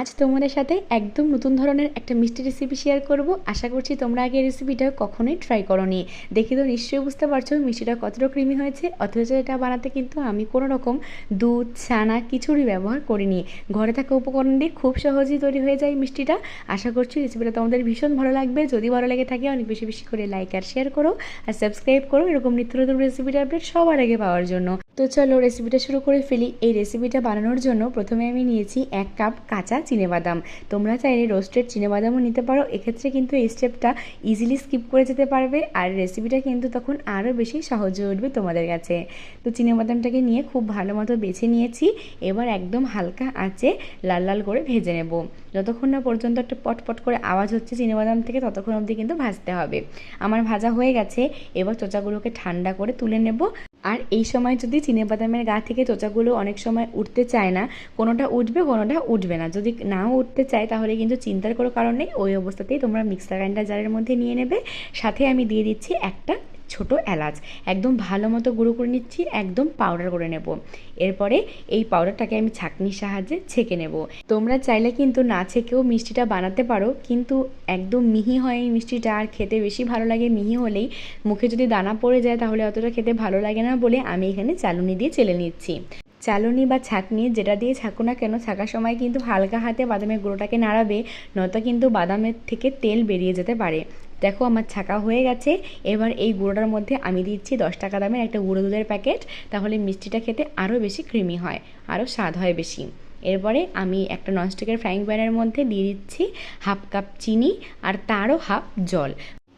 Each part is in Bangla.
আজ তোমাদের সাথে একদম নতুন ধরনের একটা মিষ্টি রেসিপি শেয়ার করব। আশা করছি তোমরা আগে রেসিপিটা কখনোই ট্রাই করনি। দেখে তো নিশ্চয়ই বুঝতে পারছ মিষ্টিটা কতটা ক্রিমি হয়েছে, অথচ এটা বানাতে কিন্তু আমি কোনো রকম দুধ, ছানা কিছুরই ব্যবহার করিনি। ঘরে থাকা উপকরণ দিয়ে খুব সহজেই তৈরি হয়ে যায় মিষ্টিটা। আশা করছি রেসিপিটা তোমাদের ভীষণ ভালো লাগবে। যদি ভালো লেগে থাকে অনেক বেশি বেশি করে লাইক আর শেয়ার করো। আর সাবস্ক্রাইব করো এরকম নিত্য নতুন রেসিপিটা আপডেট সবার আগে পাওয়ার জন্য। তো চলো রেসিপিটা শুরু করে ফেলি। এই রেসিপিটা বানানোর জন্য প্রথমে আমি নিয়েছি এক কাপ কাঁচা চিনেবাদাম। তোমরা চাইলে রোস্টেড চিনেবাদামও নিতে পারো, এক্ষেত্রে কিন্তু এই স্টেপটা ইজিলি স্কিপ করে যেতে পারবে আর রেসিপিটা কিন্তু তখন আরও বেশি সহজ হয়ে উঠবে তোমাদের কাছে। তো চিনেবাদামটাকে নিয়ে খুব ভালো মতো বেছে নিয়েছি, এবার একদম হালকা আঁচে লাল লাল করে ভেজে নেব। যতক্ষণ না পর্যন্ত একটা পটপট করে আওয়াজ হচ্ছে চিনেবাদাম থেকে, ততক্ষণ অবধি কিন্তু ভাজতে হবে। আমার ভাজা হয়ে গেছে, এবার চোচাগুলোকে ঠান্ডা করে তুলে নেব। আর এই সময় যদি চিনেবাদামের গা থেকে চোচাগুলো অনেক সময় উঠতে চায় না, কোনোটা উঠবে কোনোটা উঠবে না। যদি নাও উঠতে চায়, তাহলে কিন্তু চিন্তার কোনো কারণ নেই। ওই অবস্থাতেই তোমরা মিক্সার গ্রাইন্ডার জারের মধ্যে নিয়ে নেবে। সাথে আমি দিয়ে দিচ্ছি একটা ছোট এলাচ। একদম ভালো মতো গুঁড়ো করে নিচ্ছি, একদম পাউডার করে নেব। এরপরে এই পাউডারটাকে আমি ছাঁকনির সাহায্যে ছেঁকে নেব। তোমরা চাইলে কিন্তু না ছেঁকেও মিষ্টিটা বানাতে পারো, কিন্তু একদম মিহি হয় এই মিষ্টিটা, আর খেতে বেশি ভালো লাগে মিহি হলেই। মুখে যদি দানা পড়ে যায় তাহলে অতটা খেতে ভালো লাগে না বলে আমি এখানে চালুনি দিয়ে চেলে নিচ্ছি। চালনি বা ছাঁকনি যেটা দিয়ে ছাঁকো না কেন, ছাকার সময় কিন্তু হালকা হাতে বাদামের গুঁড়োটাকে নাড়াবে, নয়তো কিন্তু বাদামের থেকে তেল বেরিয়ে যেতে পারে। দেখো আমার ছাকা হয়ে গেছে। এবার এই গুঁড়োটার মধ্যে আমি দিচ্ছি দশ টাকা দামের একটা গুঁড়ো দুধের প্যাকেট। তাহলে মিষ্টিটা খেতে আরও বেশি ক্রিমি হয়, আরও স্বাদ হয় বেশি। এরপরে আমি একটা ননস্টিকের ফ্রাইং প্যানের মধ্যে দিয়ে দিচ্ছি হাফ কাপ চিনি আর তারও হাফ জল।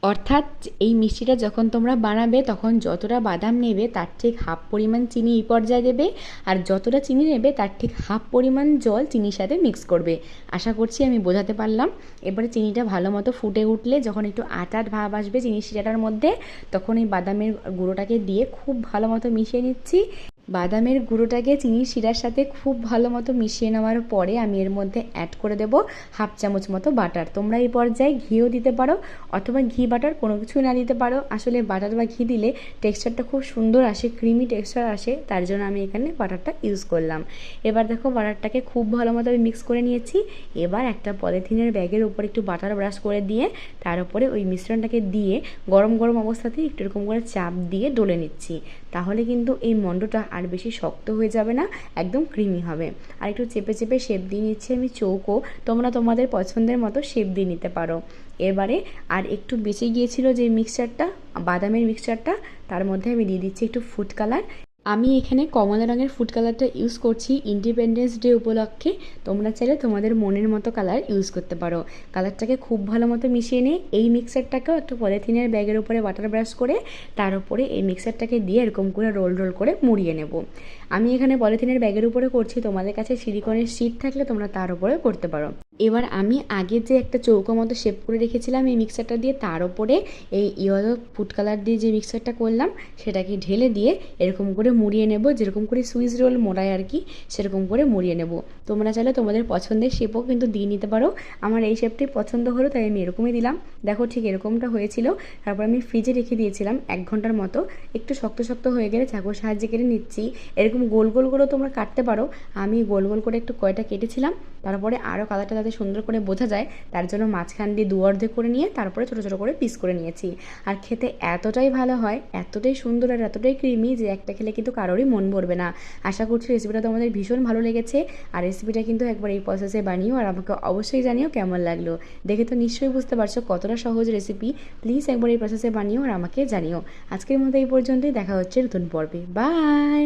অর্থাৎ এই মিষ্টিটা যখন তোমরা বানাবে, তখন যতটা বাদাম নেবে, তার ঠিক হাফ পরিমাণ চিনি এই পর্যায়ে দেবে। আর যতটা চিনি নেবে, তার ঠিক হাফ পরিমাণ জল চিনির সাথে মিক্স করবে। আশা করছি আমি বোঝাতে পারলাম। এবারে চিনিটা ভালো মতো ফুটে উঠলে, যখন একটু আটার ভাব আসবে চিনি শিরাটার মধ্যে, তখন এই বাদামের গুঁড়োটাকে দিয়ে খুব ভালো মতো মিশিয়ে নিচ্ছি। বাদামের গুঁড়োটাকে চিনির শিরার সাথে খুব ভালো মতো মিশিয়ে নেওয়ার পরে আমি এর মধ্যে অ্যাড করে দেবো হাফ চামচ মতো বাটার তোমরা এই পর্যায়ে ঘিও দিতে পারো অথবা ঘি বাটার কোনো কিছু না দিতে পারো। আসলে বাটার বা ঘি দিলে টেক্সচারটা খুব সুন্দর আসে ক্রিমি টেক্সচার আসে, তার জন্য আমি এখানে বাটারটা ইউজ করলাম। এবার দেখো বাটারটাকে খুব ভালো মতো আমি মিক্স করে নিয়েছি। এবার একটা পলিথিনের ব্যাগের উপর একটু বাটার ব্রাশ করে দিয়ে তার উপরে ওই মিশ্রণটাকে দিয়ে গরম গরম অবস্থাতেই একটু এরকম করে চাপ দিয়ে ডলে নিচ্ছি। তাহলে কিন্তু এই মণ্ডটা আর বেশি শক্ত হয়ে যাবে না, একদম ক্রিমি হবে। আর একটু চেপে চেপে শেপ দিয়ে নিচ্ছি আমি চৌকো, তোমরা তোমাদের পছন্দের মতো শেপ দিয়ে নিতে পারো। এবারে আর একটু বেঁচে গিয়েছিল যে মিক্সচারটা বাদামের মিক্সচারটা তার মধ্যে আমি দিয়ে দিচ্ছি একটু ফুড কালার আমি এখানে কমলা রঙের ফুড কালারটা ইউজ করছি ইন্ডিপেন্ডেন্স ডে উপলক্ষে। তোমরা চাইলে তোমাদের মনের মতো কালার ইউজ করতে পারো। কালারটাকে খুব ভালো মতো মিশিয়ে নিয়ে এই মিক্সারটাকেও একটু পলিথিনের ব্যাগের উপরে ওয়াটার ব্রাশ করে তার উপরে এই মিক্সারটাকে দিয়ে এরকম করে রোল রোল করে মুড়িয়ে নেব। আমি এখানে পলিথিনের ব্যাগের উপরে করছি। তোমাদের কাছে সিলিকনের শিট থাকলে তোমরা তার উপরে করতে পারো। এবার আমি আগে যে একটা চৌকো মতো শেপ করে রেখেছিলাম এই মিক্সারটা দিয়ে, তার উপরে এই ইয়েলো ফুড কালার দিয়ে যে মিক্সারটা করলাম, সেটাকে ঢেলে দিয়ে এরকম করে মুড়িয়ে নেব। যেরকম করে সুইচ রোল মোড়ায় আর কি, সেরকম করে মুড়িয়ে নেব। তোমরা চাইলে তোমাদের পছন্দের শেপও কিন্তু দিয়ে নিতে পারো। আমার এই শেপটি পছন্দ হলো, তাই আমি এরকমই দিলাম। দেখো ঠিক এরকমটা হয়েছিল। তারপর আমি ফ্রিজে রেখে দিয়েছিলাম এক ঘণ্টার মতো। একটু শক্ত শক্ত হয়ে গেলে চাকুর সাহায্যে কেটে নিচ্ছি। এরকম গোল গোল করেও তোমরা কাটতে পারো। আমি গোল গোল করে একটু কয়টা কেটেছিলাম। তারপরে আরও কালারটা যাতে সুন্দর করে বোঝা যায়, তার জন্য মাঝখান দিয়ে দু অর্ধেক করে নিয়ে তারপরে ছোটো ছোটো করে পিস করে নিয়েছি। আর খেতে এতটাই ভালো হয়, এতটাই সুন্দর আর এতটাই ক্রিমি যে একটা খেলে কিন্তু কারোরই মন ভরবে না। আশা করছি রেসিপিটা তোমাদের ভীষণ ভালো লেগেছে, আর রেসিপিটা কিন্তু একবার এই প্রসেসে বানিও আর আমাকে অবশ্যই জানিও কেমন লাগল। দেখে তো নিশ্চয়ই বুঝতে পারছ কতটা সহজ রেসিপি প্লিজ একবার এই প্রসেসে বানিও আর আমাকে জানিও। আজকের মতো এই পর্যন্তই, দেখা হচ্ছে নতুন পর্বে। বাই